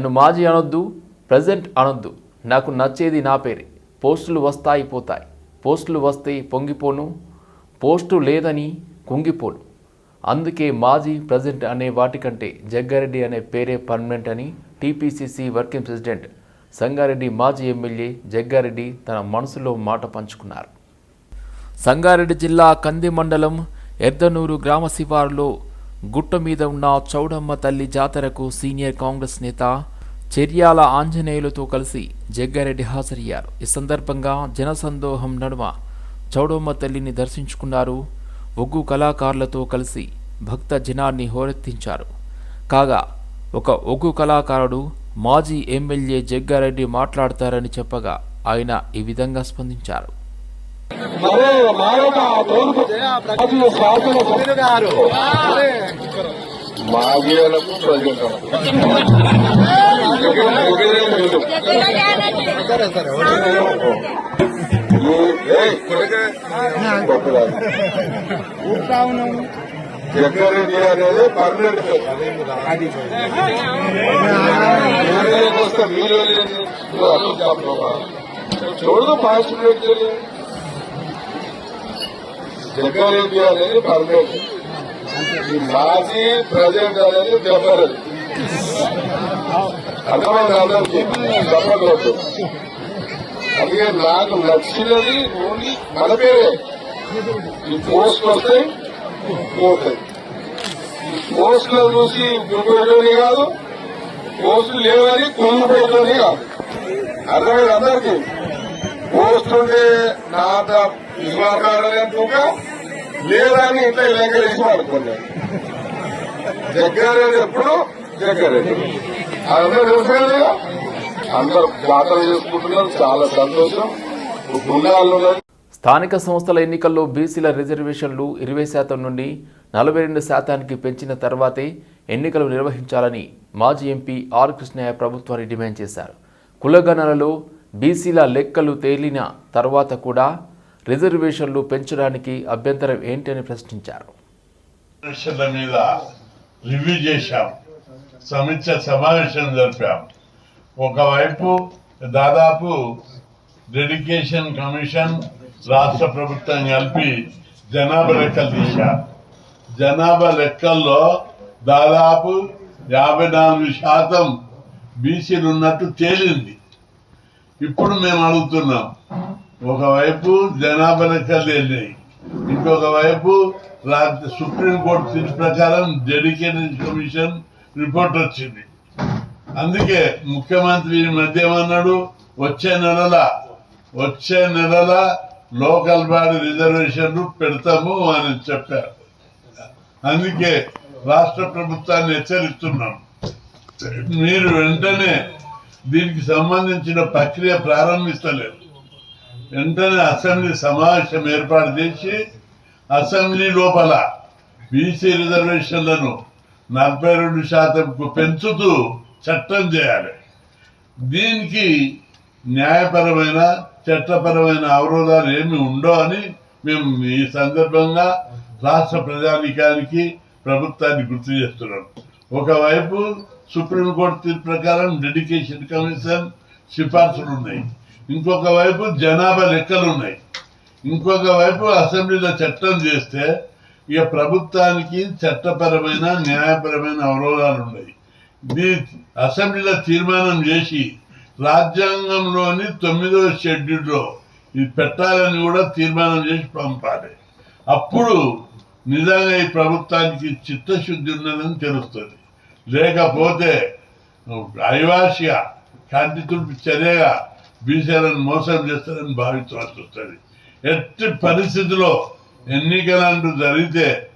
నన్ను మాజీ అనొద్దు ప్రజెంట్ అనొద్దు. నాకు నచ్చేది నా పేరే. పోస్టులు వస్తాయి పోతాయి. పోస్టులు వస్తే పొంగిపోను పోస్టు లేదని కుంగిపోను. అందుకే మాజీ ప్రజెంట్ అనే వాటికంటే జగ్గారెడ్డి అనే పేరే పర్మనెంట్ అని టీపీసీసీ వర్కింగ్ ప్రెసిడెంట్ సంగారెడ్డి మాజీ ఎమ్మెల్యే జగ్గారెడ్డి తన మనసులో మాట పంచుకున్నారు. సంగారెడ్డి జిల్లా కంది మండలం ఎర్దనూరు గ్రామ శివారులో గుట్ట మీద ఉన్న చౌడమ్మ తల్లి జాతరకు సీనియర్ కాంగ్రెస్ నేత చెర్యాల ఆంజనేయులతో కలిసి జగ్గారెడ్డి హాజరయ్యారు. ఈ సందర్భంగా జనసందోహం నడుమ చౌడమ్మ తల్లిని దర్శించుకున్నారు. ఒగ్గు కళాకారులతో కలిసి భక్త జనాన్ని హోరెత్తించారు. కాగా ఒక ఒగ్గు కళాకారుడు మాజీ ఎమ్మెల్యే జగ్గారెడ్డి మాట్లాడతారని చెప్పగా ఆయన ఈ విధంగా స్పందించారు. మాజీ శాసన మాజీలకు ప్రజలు జగ్గారెడ్డి అనేది పర్మనెంట్. చూడదు పాస్ట్ జగ్గారెడ్డి అనేది పర్మనెంట్ మాజీ ప్రజెంట్ అనేది చెప్పలేదు అర్థమైంది అందరికీ చెప్పకూడదు అందుకే నాకు నచ్చినది ఓన్లీ మన పేరే ఈ పోస్ట్ వస్తాయి పోతాయి ఈ పోస్టులు చూసి గురిపోయేటోని కాదు పోస్టులు లేవని కుంగిపోయేటోని కాదు అర్థమైంది అందరికీ పోస్ట్ ఉంటే నాట ఇసుమాకాడలేక లేదని ఇంట్లో లెక్కలేసి వాడుకున్నాను దగ్గర ఎప్పుడు అందరూ అందరు జాతర చేసుకుంటున్నారు చాలా సంతోషం ఉన్నారు స్థానిక సంస్థల ఎన్నికల్లో బీసీల రిజర్వేషన్లు ఇరవై శాతం నుండి నలభై రెండు శాతానికి పెంచిన తర్వాతే ఎన్నికలు నిర్వహించాలని మాజీ ఎంపీ ఆర్ కృష్ణయ్య ప్రభుత్వాన్ని డిమాండ్ చేశారు. కులగణనలో బీసీల లెక్కలు తేలిన తర్వాత కూడా రిజర్వేషన్లు పెంచడానికి అభ్యంతరం ఏంటని ప్రశ్నించారు. రివ్యూ చేశాం. సమీక్ష సమావేశం జరిపాం ఒకవైపు దాదాపు డెడికేషన్ కమిషన్ రాష్ట్ర ప్రభుత్వం కలిపి జనాభా లెక్కలు తీశారు. జనాభా లెక్కల్లో దాదాపు యాభై నాలుగు శాతం బీసీలు ఉన్నట్టు తేలింది. ఇప్పుడు మేము అడుగుతున్నాం ఒకవైపు జనాభా లెక్కలు తేలినాయి ఇంకొక వైపు సుప్రీంకోర్టు తీర్పు ప్రకారం డెడికేటెడ్ కమిషన్ రిపోర్ట్ వచ్చింది. అందుకే ముఖ్యమంత్రి ఈ మధ్య ఏమన్నాడు? వచ్చే నెలల వచ్చే నెలల లోకల్ బాడీ రిజర్వేషన్లు పెడతాము అని చెప్పారు. అందుకే రాష్ట్ర ప్రభుత్వాన్ని హెచ్చరిస్తున్నాం. మీరు వెంటనే దీనికి సంబంధించిన ప్రక్రియ ప్రారంభిస్తలేరు వెంటనే అసెంబ్లీ సమావేశం ఏర్పాటు చేసి అసెంబ్లీ లోపల బీసీ రిజర్వేషన్లను నలభై రెండు శాతంకు పెంచుతూ చట్టం చేయాలి. దీనికి న్యాయపరమైన చట్టపరమైన అవరోధాలు ఏమి ఉండవు అని మేము ఈ సందర్భంగా రాష్ట్ర ప్రజానికానికి ప్రభుత్వాన్ని గుర్తు చేస్తున్నాం. ఒకవైపు సుప్రీంకోర్టు తీర్పు ప్రకారం డెడికేషన్ కమిషన్ సిఫార్సులు ఉన్నాయి. ఇంకొక వైపు జనాభా లెక్కలు ఉన్నాయి. ఇంకొక వైపు అసెంబ్లీలో చట్టం చేస్తే ఇక ప్రభుత్వానికి చట్టపరమైన న్యాయపరమైన అవరోధాలు ఉన్నాయి. దీని అసెంబ్లీలో తీర్మానం చేసి రాజ్యాంగంలోని తొమ్మిదవ షెడ్యూల్లో ఇది పెట్టాలని కూడా తీర్మానం చేసి పంపాలి. అప్పుడు నిజంగా ఈ ప్రభుత్వానికి చిత్తశుద్ధి ఉన్నదని తెలుస్తుంది. లేకపోతే అనివాసిగా శాంతి తుడిపి చర్యగా బీసీలను మోసం చేస్తారని భావించవలసి వస్తుంది. ఎట్టి పరిస్థితిలో ఎన్నికలంటూ జరిగితే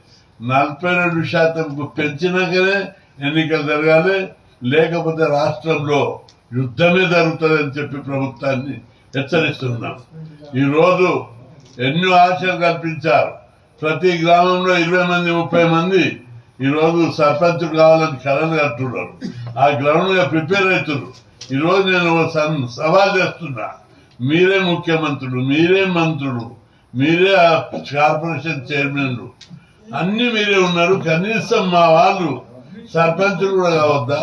నలభై రెండు శాతంకు పెంచినాకనే ఎన్నికలు జరగాలి. లేకపోతే రాష్ట్రంలో యుద్ధమే జరుగుతుందని చెప్పి ప్రభుత్వాన్ని హెచ్చరిస్తున్నాం. ఈరోజు ఎన్నో ఆశలు కల్పించారు. ప్రతి గ్రామంలో ఇరవై మంది ముప్పై మంది ఈరోజు సర్పంచ్ కావాలని కళలు కట్టున్నారు ఆ గ్రౌండ్గా ప్రిపేర్ అవుతున్నారు. ఈరోజు నేను సన్- సవాల్ చేస్తున్నా. మీరే ముఖ్యమంత్రులు మీరే మంత్రులు. మీరే కార్పొరేషన్ చైర్మన్లు. అన్ని మీరే ఉన్నారు. కనీసం మా వాళ్ళు సర్పంచులు కూడా కావద్దా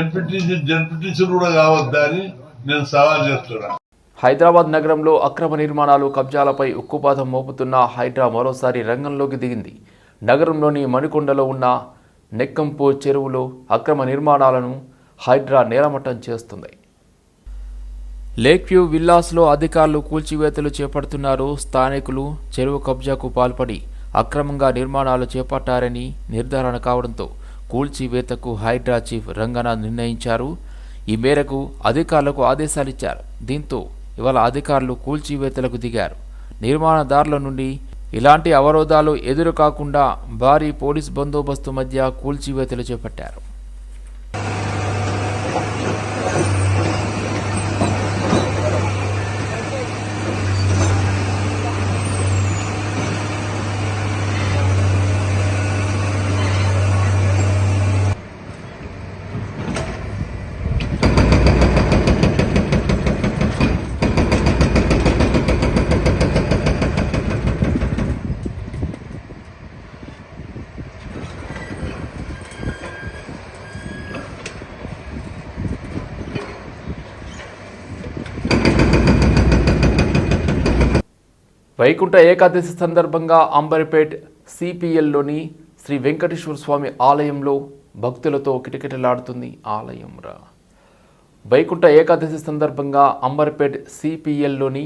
ఎంపీటీసీ జడ్పీటీసీలు కూడా కావద్దా అని నేను సవాల్ చేస్తున్నాను హైదరాబాద్ నగరంలో అక్రమ నిర్మాణాలు కబ్జాలపై ఉక్కుపాదం మోపుతున్న హైడ్రా మరోసారి రంగంలోకి దిగింది. నగరంలోని మణికొండలో ఉన్న నెక్కంపో చెరువులో అక్రమ నిర్మాణాలను హైడ్రా నేలమట్టం చేస్తుంది. లేక్ వ్యూ విల్లాస్లో అధికారులు కూల్చివేతలు చేపడుతున్నారు. స్థానికులు చెరువు కబ్జాకు పాల్పడి అక్రమంగా నిర్మాణాలు చేపట్టారని నిర్ధారణ కావడంతో కూల్చివేతకు హైడ్రా చీఫ్ రంగనాథ్ నిర్ణయించారు. ఈ మేరకు అధికారులకు ఆదేశాలిచ్చారు. దీంతో ఇవాళ అధికారులు కూల్చివేతలకు దిగారు. నిర్మాణదారుల నుండి ఇలాంటి అవరోధాలు ఎదురు కాకుండా భారీ పోలీస్ బందోబస్తు మధ్య కూల్చివేతలు చేపట్టారు. వైకుంఠ ఏకాదశి సందర్భంగా అంబర్పేట్ సిపిఎల్లోని శ్రీ వెంకటేశ్వర స్వామి ఆలయంలో భక్తులతో కిటకిటలాడుతుంది ఆలయం రా. వైకుంఠ ఏకాదశి సందర్భంగా అంబర్పేట్ సిపిఎల్లోని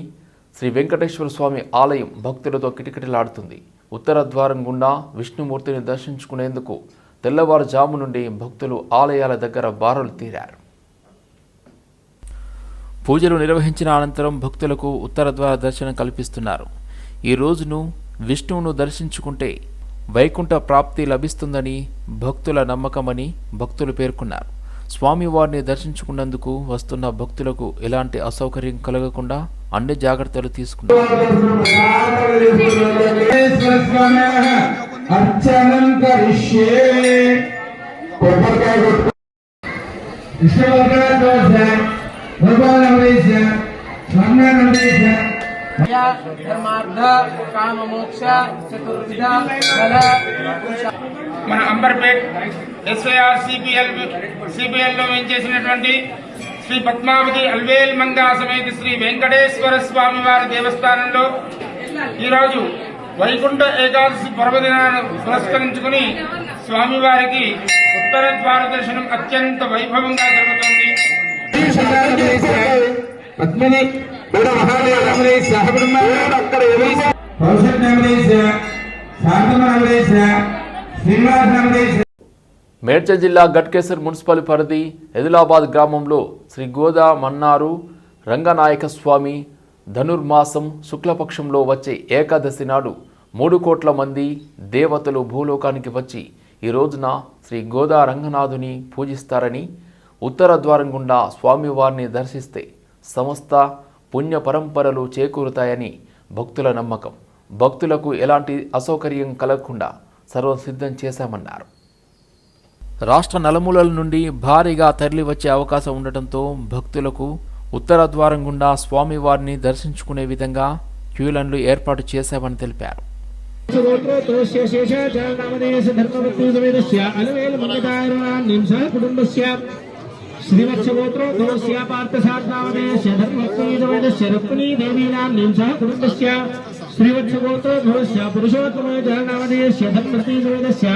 శ్రీ వెంకటేశ్వర స్వామి ఆలయం భక్తులతో కిటకిటలాడుతుంది. ఉత్తర ద్వారం గుండా విష్ణుమూర్తిని దర్శించుకునేందుకు తెల్లవారుజాము నుండి భక్తులు ఆలయాల దగ్గర బారులు తీరారు. పూజలు నిర్వహించిన అనంతరం భక్తులకు ఉత్తర ద్వార దర్శనం కల్పిస్తున్నారు. ఈ రోజును విష్ణువును దర్శించుకుంటే వైకుంఠ ప్రాప్తి లభిస్తుందని భక్తుల నమ్మకమని భక్తులు పేర్కొన్నారు. స్వామివారిని దర్శించుకున్నందుకు వస్తున్న భక్తులకు ఎలాంటి అసౌకర్యం కలగకుండా అన్ని జాగ్రత్తలు తీసుకున్నారు. మన అంబర్పేట్ ఎస్ఐఆర్ సిపిఎల్ సిపిఎల్లో చేసినటువంటి శ్రీ పద్మావతి అల్వేల్ మంగా సమేత శ్రీ వెంకటేశ్వర స్వామి వారి దేవస్థానంలో ఈరోజు వైకుంఠ ఏకాదశి పర్వదినాన్ని పురస్కరించుకుని స్వామివారికి ఉత్తర ద్వార దర్శనం అత్యంత వైభవంగా జరుగుతుంది. పద్మిని కూడా సహబ్రహ్మ అక్కడ మేడ్చల్ జిల్లా గట్కేసర్ మున్సిపల్ పరిధి ఎదిలాబాద్ గ్రామంలో శ్రీ గోదా మన్నారు రంగనాయక స్వామి ధనుర్మాసం శుక్లపక్షంలో వచ్చే ఏకాదశి నాడు మూడు కోట్ల మంది దేవతలు భూలోకానికి వచ్చి ఈ రోజున శ్రీ గోదా రంగనాథుని పూజిస్తారని ఉత్తర ద్వారం గుండా స్వామివారిని దర్శిస్తే సమస్త పుణ్య పరంపరలు చేకూరుతాయని భక్తుల నమ్మకం. భక్తులకు ఎలాంటి అసౌకర్యం కలగకుండా సర్వం సిద్ధం చేశామన్నారు. రాష్ట్ర నలుమూలల నుండి భారీగా తరలివచ్చే అవకాశం ఉండటంతో భక్తులకు ఉత్తర ద్వారం గుండా స్వామివారిని దర్శించుకునే విధంగా క్యూలన్లు ఏర్పాటు చేశామని తెలిపారు. కుటుంబస్య श्रीवत्सगोत्रो घोष्यापार्थसाध्नावदेश्य धर्मभक्तमीदमेदस्य रुक्मिणी देवीनां निंसः कुटुम्बस्य श्रीवत्सगोत्रो घोष्य पुरुषोत्तमो जगनावदेश्य धर्मभक्तिदमेदस्य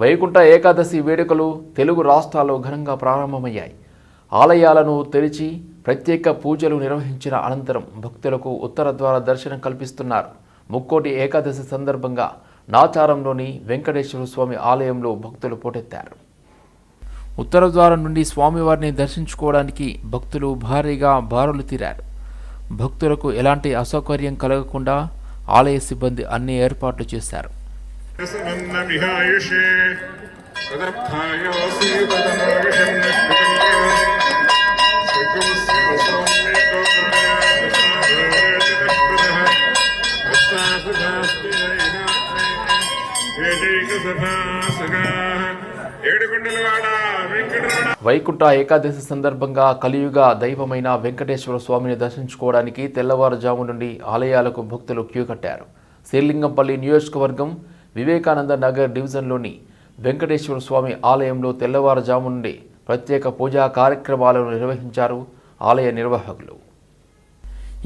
వైకుంఠ ఏకాదశి వేడుకలు తెలుగు రాష్ట్రాల్లో ఘనంగా ప్రారంభమయ్యాయి. ఆలయాలను తెరిచి ప్రత్యేక పూజలు నిర్వహించిన అనంతరం భక్తులకు ఉత్తర ద్వార దర్శనం కల్పిస్తున్నారు. ముక్కోటి ఏకాదశి సందర్భంగా నాచారంలోని వెంకటేశ్వర స్వామి ఆలయంలో భక్తులు పోటెత్తారు. ఉత్తర ద్వారం నుండి స్వామివారిని దర్శించుకోవడానికి భక్తులు భారీగా బారులు తీరారు. భక్తులకు ఎలాంటి అసౌకర్యం కలగకుండా ఆలయ సిబ్బంది అన్ని ఏర్పాట్లు చేశారు. విహాయుషే వైకుంఠ ఏకాదశి సందర్భంగా కలియుగ దైవమైన వెంకటేశ్వర స్వామిని దర్శించుకోవడానికి తెల్లవారుజాము నుండి ఆలయాలకు భక్తులు క్యూ కట్టారు. శ్రీలింగంపల్లి నియోజకవర్గం వివేకానంద నగర్ డివిజన్లోని వెంకటేశ్వర స్వామి ఆలయంలో తెల్లవారుజాము నుండి ప్రత్యేక పూజా కార్యక్రమాలను నిర్వహించారు ఆలయ నిర్వాహకులు.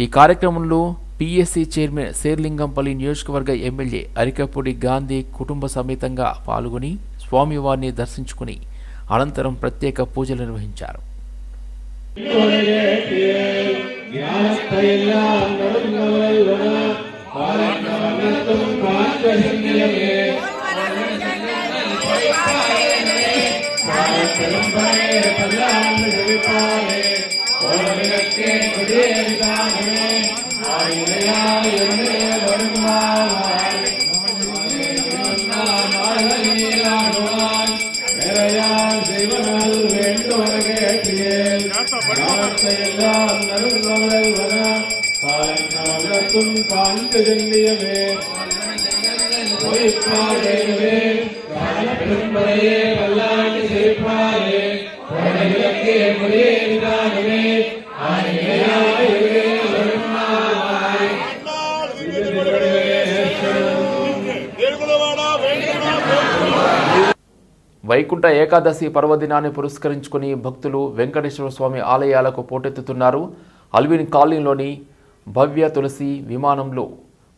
ఈ కార్యక్రమంలో పిఎస్సి చైర్మన్ శేర్లింగంపల్లి నియోజకవర్గ ఎమ్మెల్యే అరికపూడి గాంధీ కుటుంబ సమేతంగా పాల్గొని స్వామివారిని దర్శించుకుని అనంతరం ప్రత్యేక పూజలు నిర్వహించారు. பாண்டு செல்லியமே பொய்ப்பாரேவே பெரும்பரையே பல்லாண்டு சேர்ப்பாரே உலகிலக்கே மொழியே వైకుంఠ ఏకాదశి పర్వదినాన్ని పురస్కరించుకుని భక్తులు వెంకటేశ్వర స్వామి ఆలయాలకు పోటెత్తుతున్నారు. అల్విన్ కాలనీలోని భవ్య తులసి విమానంలో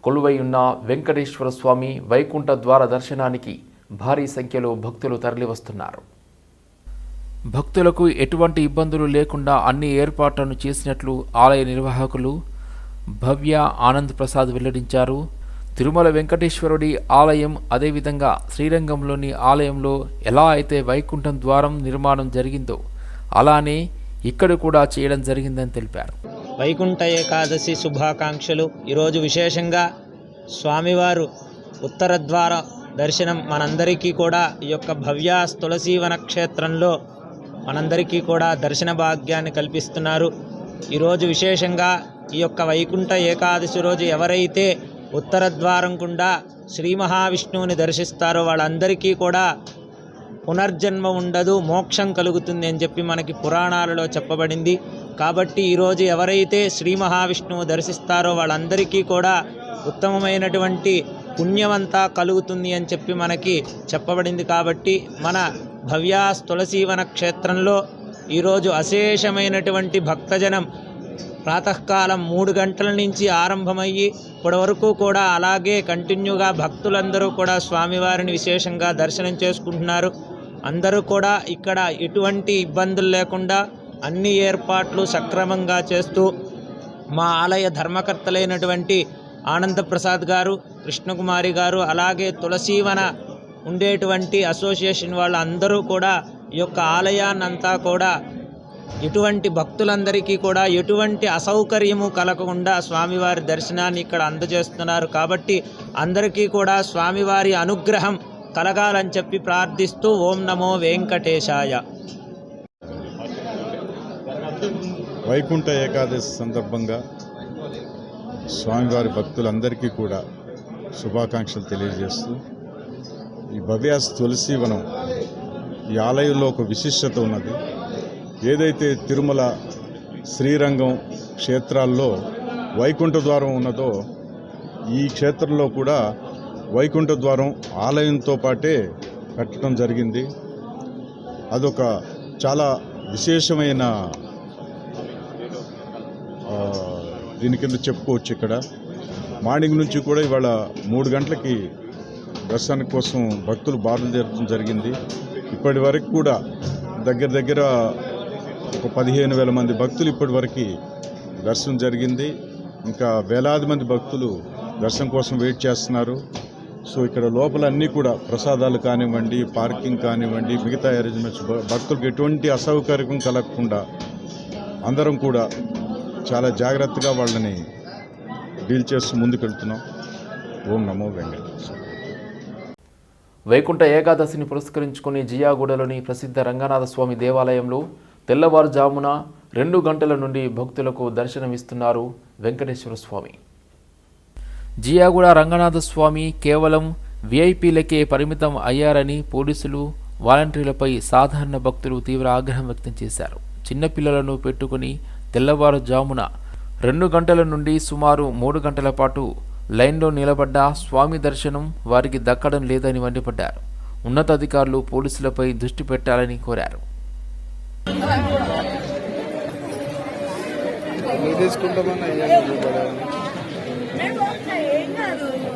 కొలువై ఉన్న వెంకటేశ్వర స్వామి వైకుంఠ ద్వార దర్శనానికి భారీ సంఖ్యలో భక్తులు తరలివస్తున్నారు. భక్తులకు ఎటువంటి ఇబ్బందులు లేకుండా అన్ని ఏర్పాట్లను చేసినట్లు ఆలయ నిర్వాహకులు భవ్య ఆనంద్ ప్రసాద్ వెల్లడించారు. తిరుమల వెంకటేశ్వరుడి ఆలయం అదేవిధంగా శ్రీరంగంలోని ఆలయంలో ఎలా అయితే వైకుంఠం ద్వారం నిర్మాణం జరిగిందో అలానే ఇక్కడ కూడా చేయడం జరిగిందని తెలిపారు. వైకుంఠ ఏకాదశి శుభాకాంక్షలు. ఈరోజు విశేషంగా స్వామివారు ఉత్తర ద్వార దర్శనం మనందరికీ కూడా ఈ యొక్క భవ్య తులసీవన క్షేత్రంలో మనందరికీ కూడా దర్శన భాగ్యాన్ని కల్పిస్తున్నారు. ఈరోజు విశేషంగా ఈ యొక్క వైకుంఠ ఏకాదశి రోజు ఎవరైతే ఉత్తర ద్వారం గుండా శ్రీ మహావిష్ణువుని దర్శిస్తారో వాళ్ళందరికీ కూడా పునర్జన్మ ఉండదు మోక్షం కలుగుతుంది అని చెప్పి మనకి పురాణాలలో చెప్పబడింది. కాబట్టి ఈరోజు ఎవరైతే శ్రీ మహావిష్ణువు దర్శిస్తారో వాళ్ళందరికీ కూడా ఉత్తమమైనటువంటి పుణ్యమంతా కలుగుతుంది అని చెప్పి మనకి చెప్పబడింది. కాబట్టి మన భవ్యాస్ తులసీవన క్షేత్రంలో ఈరోజు అశేషమైనటువంటి భక్తజనం ప్రాతకాలం మూడు గంటల నుంచి ఆరంభమయ్యి ఇప్పటి వరకు కూడా అలాగే కంటిన్యూగా భక్తులందరూ కూడా స్వామివారిని విశేషంగా దర్శనం చేసుకుంటున్నారు. అందరూ కూడా ఇక్కడ ఎటువంటి ఇబ్బందులు లేకుండా అన్ని ఏర్పాట్లు సక్రమంగా చేస్తూ మా ఆలయ ధర్మకర్తలైనటువంటి ఆనందప్రసాద్ గారు కృష్ణకుమారి గారు అలాగే తులసీవన ఉండేటువంటి అసోసియేషన్ వాళ్ళు అందరూ కూడా ఈ యొక్క ఆలయాన్నంతా కూడా ఎటువంటి భక్తులందరికీ కూడా ఎటువంటి అసౌకర్యము కలగకుండా స్వామివారి దర్శనాన్ని ఇక్కడ అందజేస్తున్నారు. కాబట్టి అందరికీ కూడా స్వామివారి అనుగ్రహం కలగాలని చెప్పి ప్రార్థిస్తూ ఓం నమో వెంకటేశాయ. వైకుంఠ ఏకాదశి సందర్భంగా స్వామివారి భక్తులందరికీ కూడా శుభాకాంక్షలు తెలియజేస్తూ ఈ భవ్యాస్ తులసీవనం ఈ ఆలయంలో ఒక విశిష్టత ఉన్నది. ఏదైతే తిరుమల శ్రీరంగం క్షేత్రాల్లో వైకుంఠ ద్వారం ఉన్నదో ఈ క్షేత్రంలో కూడా వైకుంఠ ద్వారం ఆలయంతో పాటే కట్టడం జరిగింది. అదొక చాలా విశేషమైన దీని కింద చెప్పుకోవచ్చు ఇక్కడ. మార్నింగ్ నుంచి కూడా ఇవాళ మూడు గంటలకి దర్శనం కోసం భక్తులు బారులు జరిగింది. ఇప్పటి వరకు కూడా దగ్గర దగ్గర ఒక పదిహేను వేల మంది భక్తులు ఇప్పటి వరకు దర్శనం జరిగింది. ఇంకా వేలాది మంది భక్తులు దర్శనం కోసం వెయిట్ చేస్తున్నారు. సో ఇక్కడ లోపల అన్నీ కూడా ప్రసాదాలు కానివ్వండి పార్కింగ్ కానివ్వండి మిగతా అరేంజ్మెంట్స్ భక్తులకు ఎటువంటి అసౌకర్యం కలగకుండా అందరం కూడా చాలా జాగ్రత్తగా వాళ్ళని డీల్ చేస్తూ ముందుకెళ్తున్నాం. ఓం నమో వెంకటేశ్వర. వైకుంఠ ఏకాదశిని పురస్కరించుకుని జియాగూడలోని ప్రసిద్ధ రంగనాథ స్వామి దేవాలయంలో తెల్లవారుజామున రెండు గంటల నుండి భక్తులకు దర్శనమిస్తున్నారు వెంకటేశ్వర స్వామి. జియాగూడ రంగనాథ స్వామి కేవలం విఐపీలకే పరిమితం అయ్యారని పోలీసులు వాలంటీర్లపై సాధారణ భక్తులు తీవ్ర ఆగ్రహం వ్యక్తం చేశారు. చిన్నపిల్లలను పెట్టుకుని తెల్లవారుజామున రెండు గంటల నుండి సుమారు మూడు గంటల పాటు లైన్లో నిలబడ్డ స్వామి దర్శనం వారికి దక్కడం లేదని మండిపడ్డారు. ఉన్నతాధికారులు పోలీసులపై దృష్టి పెట్టాలని కోరారు. గోవిందా గోవిందా గోవిందా గోవిందా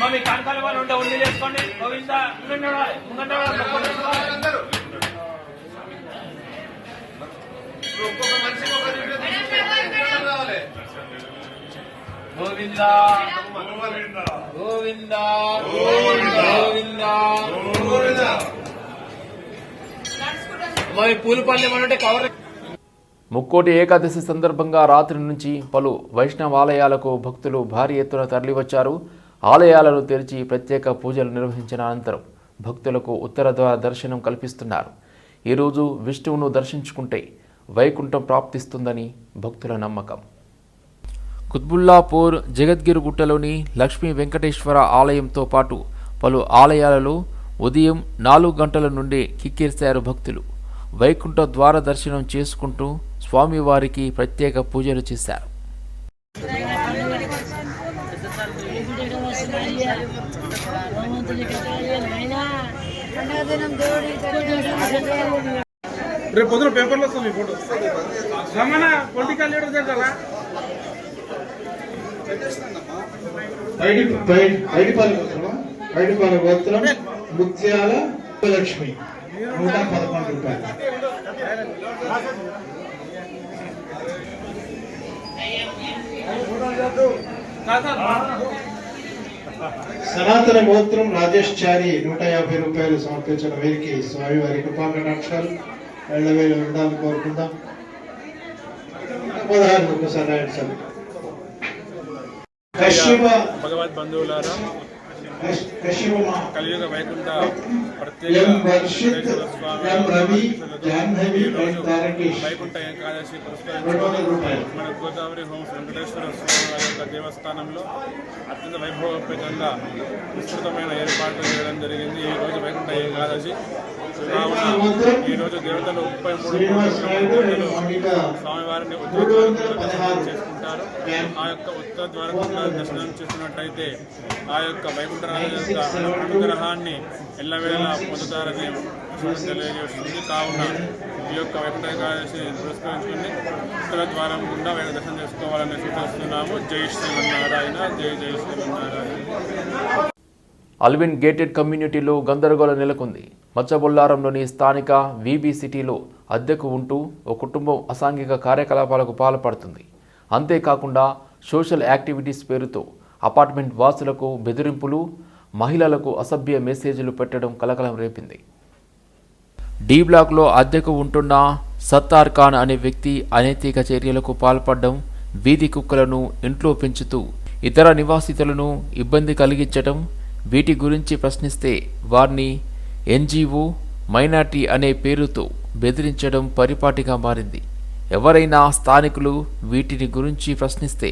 మమ్మీ కాంకాల వాళ్ళు ఉంటే ఉండి చేసుకోండి. గోవిందా గోవిందా. గోవిందా. గోవిందా. మమ్మీ పూలు పళ్ళు అంటే కవర్ ముక్కోటి ఏకాదశి సందర్భంగా రాత్రి నుంచి పలు వైష్ణవాలయాలకు భక్తులు భారీ ఎత్తున తరలివచ్చారు. ఆలయాలను తెరిచి ప్రత్యేక పూజలు నిర్వహించిన అనంతరం భక్తులకు ఉత్తర ద్వార దర్శనం కల్పిస్తున్నారు. ఈరోజు విష్ణువును దర్శించుకుంటే వైకుంఠం ప్రాప్తిస్తుందని భక్తుల నమ్మకం. కుత్బుల్లాపూర్ జగద్గిరిగుట్టలోని లక్ష్మీ వెంకటేశ్వర ఆలయంతో పాటు పలు ఆలయాలలో ఉదయం నాలుగు గంటల నుండి కిక్కిరిశారు భక్తులు. వైకుంఠ ద్వార దర్శనం చేసుకుంటూ స్వామివారికి ప్రత్యేక పూజలు చేశారు. రేపు పొద్దున పేపర్లో వస్తాం మీ ఫోటో. రమణ పొలిటికల్ లీడర్ దగ్గర ఐడిపాల గోత్రం ముత్యాల లక్ష్మి నూట పదకొండు రూపాయలు. సనాతన గోత్రం రాజేష్ చారి నూట యాభై రూపాయలు సమర్పించిన వీరికి స్వామివారి కృపా ఎళ్ళవేలు ఉండాలని కోరుకుందాం. పదహారు ఒక్కసారి రాయండి సార్. కశ్యప భగవద్ బంధువులారా కలియుగ వైకుంఠ తారకేష్ వైకుంఠ ఏకాదశి మన గోదావరి హోమ్స్ వెంకటేశ్వర స్వామి యొక్క దేవస్థానంలో అత్యంత వైభవపేతంగా విస్తృతమైన ఏర్పాట్లు చేయడం జరిగింది. ఈ రోజు వైకుంఠ ఏకాదశి. కావున ఈ రోజు దేవతలు ముప్పై మూడు స్వామివారిని మూడు వందల ఉత్తర పదహారు. చేసుకుంటారు. ఆ యొక్క ఉత్తర ద్వారకుండా దర్శనం చేసుకున్నట్టయితే ఆ యొక్క వైకుంఠ రాజు యొక్క అనుగ్రహాన్ని ఎల్లవేళలా పొందుతారని తెలియజేస్తుంది. కావున ఈ యొక్క వైకుంఠ పురస్కరించుకుని ఉత్తర ద్వారం గుండా వేగ దర్శనం చేసుకోవాలని సూచిస్తున్నాము. జై శ్రీమన్నారాయణ జై జై శ్రీమన్నారాయణ. అల్విన్ గేటెడ్ కమ్యూనిటీలో గందరగోళం నెలకొంది. మచ్చబొల్లారంలోని స్థానిక వీబీ సిటీలో అద్దెకు ఉంటూ ఓ కుటుంబం అసాంఘిక కార్యకలాపాలకు పాల్పడుతుంది. అంతేకాకుండా సోషల్ యాక్టివిటీస్ పేరుతో అపార్ట్మెంట్ వాసులకు బెదిరింపులు మహిళలకు అసభ్య మెసేజ్లు పెట్టడం కలకలం రేపింది. డి బ్లాక్లో అద్దెకు ఉంటున్న సత్తార్ ఖాన్ అనే వ్యక్తి అనైతిక చర్యలకు పాల్పడడం వీధి కుక్కలను ఇంట్లో పెంచుతూ ఇతర నివాసితులను ఇబ్బంది కలిగించటం వీటి గురించి ప్రశ్నిస్తే వారిని ఎన్జీఓ మైనార్టీ అనే పేరుతో బెదిరించడం పరిపాటిగా మారింది. ఎవరైనా స్థానికులు వీటిని గురించి ప్రశ్నిస్తే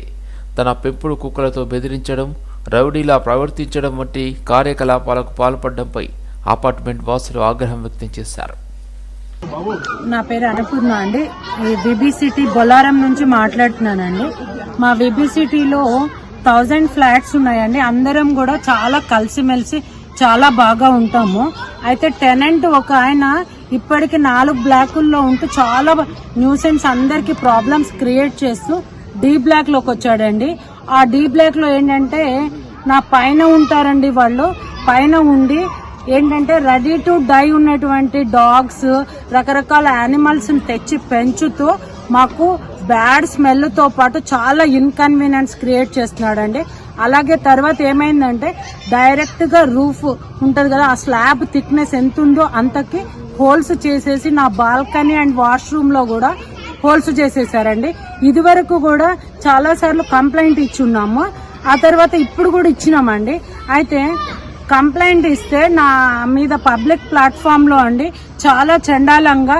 తన పెంపుడు కుక్కలతో బెదిరించడం రౌడీలా ప్రవర్తించడం వంటి కార్యకలాపాలకు పాల్పడడంపై అపార్ట్మెంట్ వాసులు ఆగ్రహం వ్యక్తం చేశారు. నా పేరు అన్నపూర్ణ అండి. ఈ విబిసిటీ బొలారం నుంచి మాట్లాడుతున్నానండి. మా విబిసిటీలో థౌజండ్ ఫ్లాట్స్ ఉన్నాయండి. అందరం కూడా చాలా కలిసిమెలిసి చాలా బాగా ఉంటాము. అయితే టెనెంట్ ఒక ఆయన ఇప్పటికి నాలుగు బ్లాకుల్లో ఉంటూ చాలా న్యూసెన్స్ అందరికి ప్రాబ్లమ్స్ క్రియేట్ చేస్తూ డి బ్లాక్లోకి వచ్చాడండి. ఆ డి బ్లాక్లో ఏంటంటే నా పైన ఉంటారండి వాళ్ళు. పైన ఉండి ఏంటంటే రెడీ టు డై ఉన్నటువంటి డాగ్స్ రకరకాల యానిమల్స్ తెచ్చి పెంచుతూ మాకు బ్యాడ్ స్మెల్తో పాటు చాలా ఇన్కన్వీనియన్స్ క్రియేట్ చేస్తున్నాడండి. అలాగే తర్వాత ఏమైందంటే డైరెక్ట్గా రూఫ్ ఉంటుంది కదా ఆ స్లాబ్ థిక్నెస్ ఎంత ఉందో అంతకి హోల్స్ చేసేసి నా బాల్కనీ అండ్ వాష్రూమ్లో కూడా హోల్స్ చేసేసారండి. ఇదివరకు కూడా చాలాసార్లు కంప్లైంట్ కంప్లైంట్ ఇచ్చున్నాము. ఆ తర్వాత ఇప్పుడు కూడా ఇచ్చినామండి. అయితే కంప్లైంట్ ఇస్తే నా మీద పబ్లిక్ ప్లాట్ఫామ్లో అండి చాలా చండాలంగా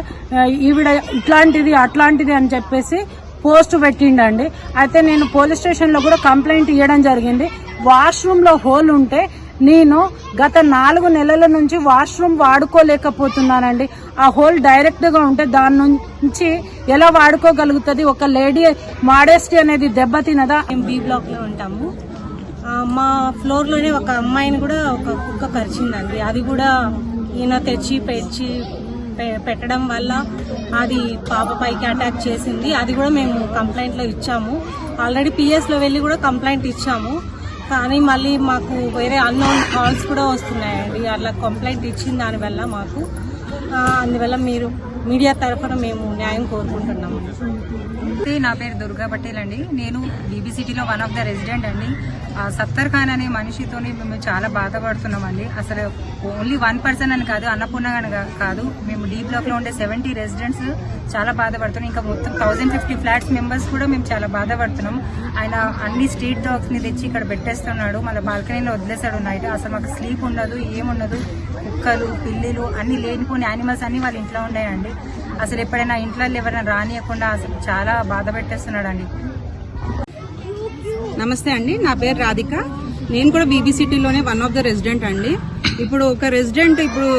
ఈవిడ ఇట్లాంటిది అట్లాంటిది అని చెప్పేసి పోస్ట్ పెట్టిండండి. అయితే నేను పోలీస్ స్టేషన్లో కూడా కంప్లైంట్ ఇవ్వడం జరిగింది. వాష్రూమ్లో హోల్ ఉంటే నేను గత నాలుగు నెలల నుంచి వాష్రూమ్ వాడుకోలేకపోతున్నానండి. ఆ హోల్ డైరెక్ట్గా ఉంటే దాని నుంచి ఎలా వాడుకోగలుగుతుంది? ఒక లేడీ మాడెస్టీ అనేది దెబ్బతినదా మేము బీ బ్లాక్లో ఉంటాము. మా ఫ్లోర్లోనే ఒక అమ్మాయిని కూడా ఒక కుక్క కరిచిందండి. అది కూడా ఈయన తెచ్చి పెంచి పె- పెట్టడం వల్ల అది పాప పైకి అటాక్ చేసింది. అది కూడా మేము కంప్లైంట్లో ఇచ్చాము. ఆల్రెడీ పిఎస్లో వెళ్ళి కూడా కంప్లైంట్ ఇచ్చాము. కానీ మళ్ళీ మాకు వేరే అన్నోన్ కాల్స్ కూడా వస్తున్నాయండి. అట్లా కంప్లైంట్ ఇచ్చిన దానివల్ల మాకు అందువల్ల మీరు మీడియా తరఫున మేము న్యాయం కోరుకుంటున్నాము. నా పేరు దుర్గా పటేల్ అండి. నేను బీబీసిటీలో వన్ ఆఫ్ ద రెసిడెంట్ అండి. సత్తర్ ఖాన్ అనే మనిషితోని మేము చాలా బాధపడుతున్నామండి. అసలు ఓన్లీ వన్ పర్సన్ అని కాదు అన్నపూర్ణ అని కాదు. మేము డీ బ్లాక్లో ఉండే సెవెంటీ రెసిడెంట్స్ చాలా బాధపడుతున్నాం. ఇంకా మొత్తం థౌసండ్ ఫిఫ్టీ ఫ్లాట్స్ మెంబర్స్ కూడా మేము చాలా బాధపడుతున్నాం. ఆయన అన్ని స్ట్రీట్ డాగ్స్ని తెచ్చి ఇక్కడ పెట్టేస్తున్నాడు. మళ్ళీ బాల్కనీలో వదిలేశాడు నైట్. అసలు మాకు స్లీప్ ఉండదు ఏముండదు. కుక్కలు పిల్లిలు అన్ని లేనిపోని యానిమల్స్ అన్ని వాళ్ళ ఇంట్లో ఉన్నాయండి అసలు ఎప్పుడైనా ఇంట్లో ఎవరైనా రానియకుండా అసలు చాలా బాధ పెట్టేస్తున్నాడండి. నమస్తే అండి నా పేరు రాధిక. నేను కూడా బీబీసిటీలోనే వన్ ఆఫ్ ద రెసిడెంట్ అండి. ఇప్పుడు ఒక రెసిడెంట్ ఇప్పుడు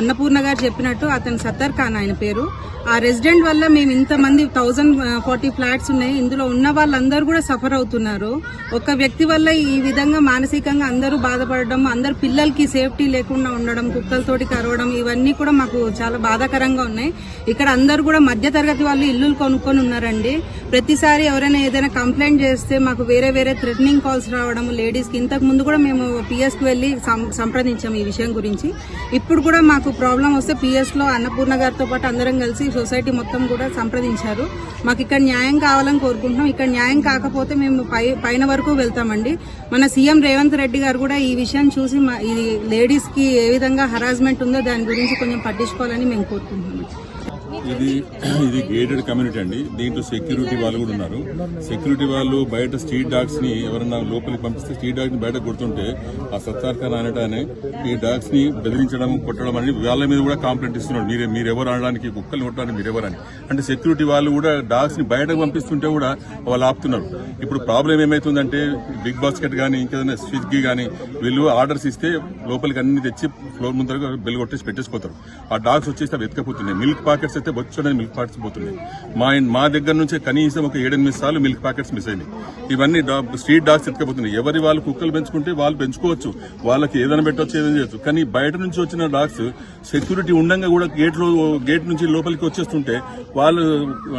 అన్నపూర్ణ గారు చెప్పినట్టు అతను సత్తర్ ఖాన్ ఆయన పేరు. ఆ రెసిడెంట్ వల్ల మేము ఇంతమంది థౌజండ్ ఫార్టీ ఫ్లాట్స్ ఉన్నాయి. ఇందులో ఉన్న వాళ్ళందరూ కూడా సఫర్ అవుతున్నారు. ఒక వ్యక్తి వల్ల ఈ విధంగా మానసికంగా అందరూ బాధపడడం అందరు పిల్లలకి సేఫ్టీ లేకుండా ఉండడం కుక్కలతోటి కరవడం ఇవన్నీ కూడా మాకు చాలా బాధాకరంగా ఉన్నాయి. ఇక్కడ అందరూ కూడా మధ్యతరగతి వాళ్ళు ఇల్లులు కొనుక్కొని ఉన్నారండి. ప్రతిసారి ఎవరైనా ఏదైనా కంప్లైంట్ చేస్తే మాకు వేరే వేరే థ్రెటనింగ్ కాల్స్ రావడం లేడీస్కి ఇంతకు ముందు కూడా మేము పిఎస్ వెళ్ళి సంప్రదించాము. ఈ విషయం గురించి. ఇప్పుడు కూడా మాకు ప్రాబ్లం వస్తే పిఎస్లో అన్నపూర్ణ గారితో పాటు అందరం కలిసి సొసైటీ మొత్తం కూడా సంప్రదించారు. మాకు ఇక్కడ న్యాయం కావాలని కోరుకుంటున్నాం. ఇక్కడ న్యాయం కాకపోతే మేము పై పైన వరకు వెళ్తామండి. మన సీఎం రేవంత్ రెడ్డి గారు కూడా ఈ విషయం చూసి మా- ఇది లేడీస్కి ఏ విధంగా హరాస్మెంట్ ఉందో దాని గురించి కొంచెం పట్టించుకోవాలని మేము కోరుకుంటున్నాం. ఇది ఇది గేటెడ్ కమ్యూనిటీ అండి. దీంట్లో సెక్యూరిటీ వాళ్ళు కూడా ఉన్నారు. సెక్యూరిటీ వాళ్ళు బయట స్ట్రీట్ డాగ్స్ని ఎవరన్నా లోపలికి పంపిస్తే స్ట్రీట్ డాగ్స్ని బయట కొడుతుంటే ఆ సత్తార్ ఖాన్ అనటానే ఈ డాగ్స్ని బెదిరించడం కొట్టడం అని వాళ్ళ మీద కూడా కంప్లైంట్ ఇస్తున్నాడు. మీరే మీరెవరు అనడానికి కుక్కలు కొట్టడానికి మీరెవరని అంటే సెక్యూరిటీ వాళ్ళు కూడా డాగ్స్ని బయటకు పంపిస్తుంటే కూడా వాళ్ళు ఆపుతున్నారు. ఇప్పుడు ప్రాబ్లం ఏమైతుందంటే బిగ్ బాస్కెట్ కానీ ఇంకేదైనా స్విగ్గీ కానీ వీళ్ళు ఆర్డర్స్ ఇస్తే లోపలికి అన్ని తెచ్చి ఫ్లోర్ ముందర బెల్ కొట్టేసి పెట్టేసిపోతారు. ఆ డాగ్స్ వచ్చేసి అవి ఎత్తుకపోతున్నాయి మిల్క్ ప్యాకెట్స్ అయితే బొచ్చడానికి మిల్క్ ప్యాకెట్స్ పోతున్నాయి. మా మా దగ్గర నుంచే కనీసం ఒక ఏడెనిమిది సార్లు మిల్క్ ప్యాకెట్స్ మిస్ అయినాయి. ఇవన్నీ స్ట్రీట్ డాగ్స్ ఎత్తుకపోతున్నాయి. ఎవరి వాళ్ళు కుక్కలు పెంచుకుంటే వాళ్ళు పెంచుకోవచ్చు. వాళ్ళకి ఏదైనా పెట్టవచ్చు ఏదైనా చేయొచ్చు. కానీ బయట నుంచి వచ్చిన డాగ్స్ సెక్యూరిటీ ఉండంగా కూడా గేట్లో గేట్ నుంచి లోపలికి వచ్చేస్తుంటే వాళ్ళు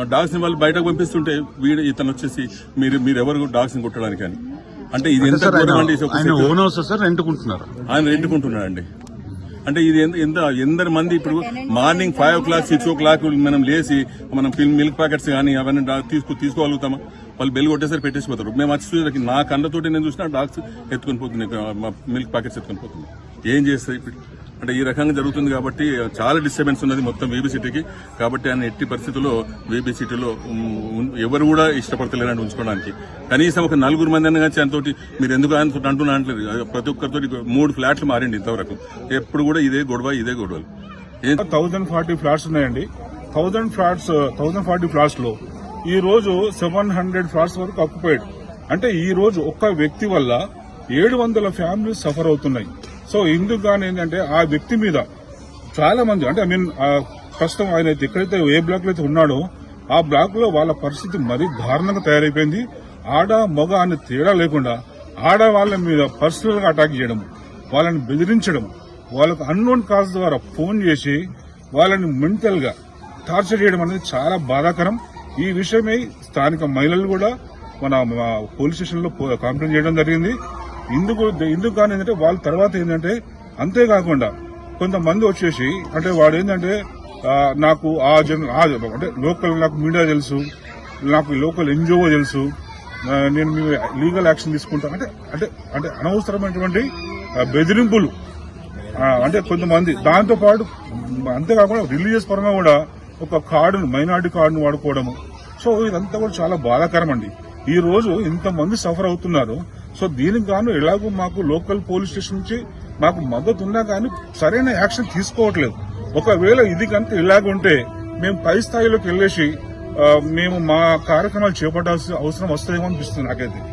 డాగ్స్ని వాళ్ళు బయటకు పంపిస్తుంటే వీడు ఇతను వచ్చేసి మీరు మీరు ఎవరు డాగ్స్ని కొట్టడానికి అని అంటే ఇది ఎంత ఘోరం అండి ఇది ఒక security- ఓన్ హౌస్ సార్ రెంట్కుంటున్నారు. ఆయన రెండుకుంటున్నాడండి అంటే ఇది ఎంత ఎంత మంది ఇప్పుడు morning five o'clock six o'clock మనం లేచి మనం మిల్క్ ప్యాకెట్స్ కానీ అవన్నీ తీసుకు తీసుకోగలుగుతామా? వాళ్ళు బెల్ కొట్టేసరి పెట్టేసిపోతారు మేము వచ్చి చూసేసరికి నా కళ్ళతోటి నేను చూసిన డాగ్స్ ఎత్తుకొని పోతున్నాయి మిల్క్ ప్యాకెట్స్ ఎత్తుకొని పోతున్నాయి. ఏం చేస్తాయి ఇప్పుడు? అంటే ఈ రకంగా జరుగుతుంది కాబట్టి చాలా డిస్టర్బెన్స్ ఉన్నది మొత్తం వీబీ సిటీకి కాబట్టి ఆయన ఎట్టి పరిస్థితుల్లో వీబీ సిటీలో ఎవరు కూడా ఇష్టపడతలేరండి ఉంచుకోవడానికి. కనీసం ఒక నలుగురు మంది అన్న కానీ ఆయనతోటి మీరు ఎందుకు ఆయన అంటున్నా అంటలేదు ప్రతి ఒక్కరితో మూడు ఫ్లాట్లు మారిండి ఇంతవరకు. ఎప్పుడు కూడా ఇదే గొడవ ఇదే గొడవలు. థౌజండ్ ఫార్టీ ఫ్లాట్స్ ఉన్నాయండి. థౌజండ్ ఫ్లాట్స్ థౌజండ్ ఫార్టీ ఫ్లాట్స్లో ఈ రోజు సెవెన్ హండ్రెడ్ ఫ్లాట్స్ వరకు అక్కుపోయాడు అంటే ఈ రోజు ఒక్క వ్యక్తి వల్ల ఏడు వందల ఫ్యామిలీస్ సఫర్ అవుతున్నాయి. సో ఇందుకు కానీ ఏంటంటే ఆ వ్యక్తి మీద చాలా మంది అంటే ఐ మీన్ ప్రస్తుతం ఆయన అయితే ఎక్కడైతే ఏ బ్లాక్లో అయితే ఉన్నాడో ఆ బ్లాక్లో వాళ్ళ పరిస్థితి మరీ దారుణంగా తయారైపోయింది. ఆడ మగ అనే తేడా లేకుండా ఆడ వాళ్ళ మీద పర్సనల్గా అటాక్ చేయడం వాళ్ళని బెదిరించడం వాళ్ళకు అన్నోన్ కాల్స్ ద్వారా ఫోన్ చేసి వాళ్ళని మెంటల్గా టార్చర్ చేయడం అనేది చాలా బాధాకరం. ఈ విషయమై స్థానిక మహిళలు కూడా మన పోలీస్ స్టేషన్లో కంప్లైంట్ చేయడం జరిగింది. ఇందుకు ఇందుకు కానీ ఏంటంటే వాళ్ళ తర్వాత ఏంటంటే అంతేకాకుండా కొంతమంది వచ్చేసి అంటే వాడు ఏంటంటే ఆ, నాకు ఆ జన అంటే లోకల్ నాకు మీడియా తెలుసు నాకు లోకల్ ఎన్జిఓ తెలుసు నేను మీ లీగల్ యాక్షన్ తీసుకుంటా అంటే అంటే అంటే అనవసరమైనటువంటి బెదిరింపులు. అంటే కొంతమంది దాంతో పాటు అంతేకాకుండా రిలీజియస్ పరంగా కూడా ఒక కార్డును మైనార్టీ కార్డును వాడుకోవడము. సో ఇదంతా కూడా చాలా బాధాకరం అండి ఈ రోజు ఇంతమంది సఫర్ అవుతున్నారు. సో దీనికి గాను ఎలాగో మాకు లోకల్ పోలీస్ స్టేషన్ నుంచి మాకు మద్దతు ఉన్నా కానీ సరైన యాక్షన్ తీసుకోవట్లేదు. ఒకవేళ ఇది కనుక ఇలాగుంటే మేము పై స్థాయిలోకి వెళ్ళేసి మేము మా కార్యక్రమాలు చేపట్టాల్సిన అవసరం వస్తుందేమో అనిపిస్తుంది నాకైతే.